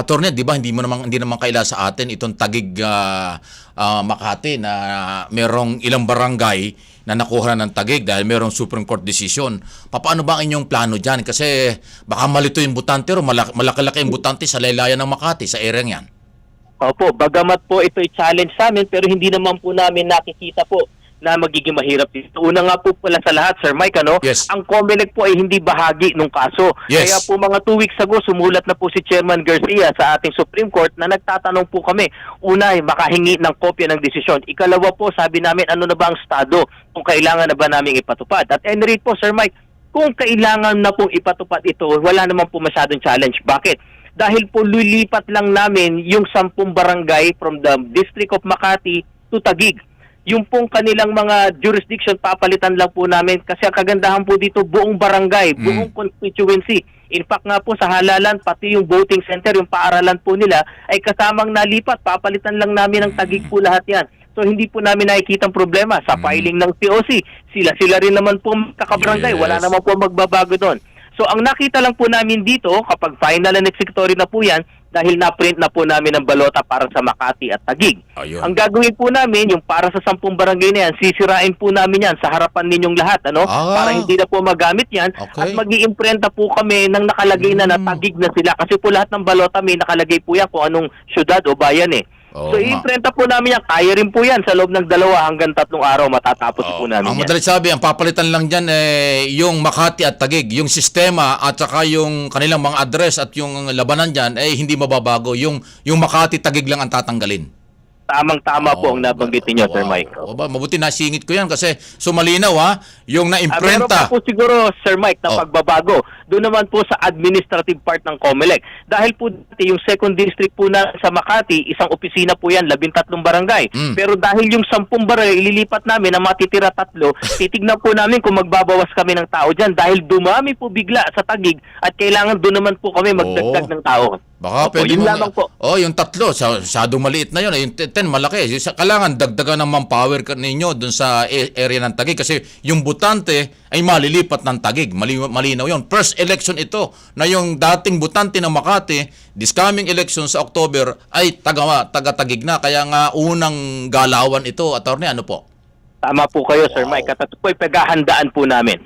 Attorney, di ba hindi mo naman hindi naman kaila sa atin itong Tagig ah, ah, Makati na merong ilang barangay na nakuha na ng Tagig dahil merong Supreme Court decision. Paano ba ang inyong plano diyan? Kasi baka malito yung butante o malaki- malaki-laki yung butante sa laylayan ng Makati sa area yan. Opo, bagamat po ito'y challenge sa amin pero hindi naman po namin nakikita po na magiging mahirap dito. Una nga po pala sa lahat, Sir Mike, ano? Yes. Ang COMELEC po ay hindi bahagi ng kaso. Yes. Kaya po mga two weeks ago, sumulat na po si Chairman Garcia sa ating Supreme Court na nagtatanong po kami, una, ay makahingi ng kopya ng desisyon. Ikalawa po, sabi namin, ano na ba ang estado kung kailangan na ba namin ipatupad. At any rate po, Sir Mike, kung kailangan na pong ipatupad ito, wala naman po masyadong challenge. Bakit? Dahil po lilipat lang namin yung sampung barangay from the District of Makati to Taguig. Yung pong kanilang mga jurisdiction, papalitan lang po namin kasi ang kagandahan po dito, buong barangay, Mm. buong constituency. In fact nga po sa halalan, pati yung voting center, yung paaralan po nila, ay kasamang nalipat. Papalitan lang namin ng Taguig po lahat yan. So hindi po namin nakikita ang problema sa Mm. filing ng COC. Sila sila rin naman po kakabarangay. Wala Yes. naman po magbabago doon. So ang nakita lang po namin dito, kapag final and executory na po yan, dahil na-print na po namin ang balota para sa Makati at Taguig. Ayun. Ang gagawin po namin, yung para sa sampung barangay na yan, sisirain po namin yan sa harapan ninyong lahat, ano? Ah. Para hindi na po magamit yan. Okay. At mag iimprenta po kami ng nakalagay na Mm. natagig na sila. Kasi po lahat ng balota may nakalagay po yan kung anong syudad o bayan eh. Oo so nga. iimprenta po namin yan. Kaya rin po yan sa loob ng dalawa hanggang tatlong araw matatapos Oo. po namin ang yan. madalit sabi, ang papalitan lang dyan eh, yung Makati at Tagig, yung sistema at saka yung kanilang mga address at yung labanan dyan, eh hindi mababago. Yung, yung Makati Tagig lang ang tatanggalin. Tamang-tama po ang nabanggit ninyo, Sir Wow. Mike. O ba, mabuti nasingit ko yan kasi sumalinaw ha, yung Ah, meron na-imprenta. po siguro, Sir Mike, na Oh. pagbabago. Doon naman po sa administrative part ng COMELEC. Dahil po dati yung second district po na sa Makati, isang opisina po yan, labintatlong barangay. Mm. Pero dahil yung sampung barangay, ililipat namin ang matitira tatlo, titignan po namin kung magbabawas kami ng tao dyan. Dahil dumami po bigla sa tagig at kailangan doon naman po kami magdagdag Oo. ng tao. Baka Opo, pwede yun mo- lamang po. Oh, yung tatlo, sa masyadong maliit na yun. eh. Yung 10 malaki. Kailangan dagdagan ng manpower ninyo dun sa e- area ng Tagig kasi yung butante ay malilipat ng Tagig. Mali, malinaw yun. First election ito na yung dating butante ng Makati, this coming election sa October ay taga, taga-Tagig na. Kaya nga unang galawan ito, attorney, ano po? Tama po kayo, Sir Wow. Mike. At ito po ay paghahandaan po namin.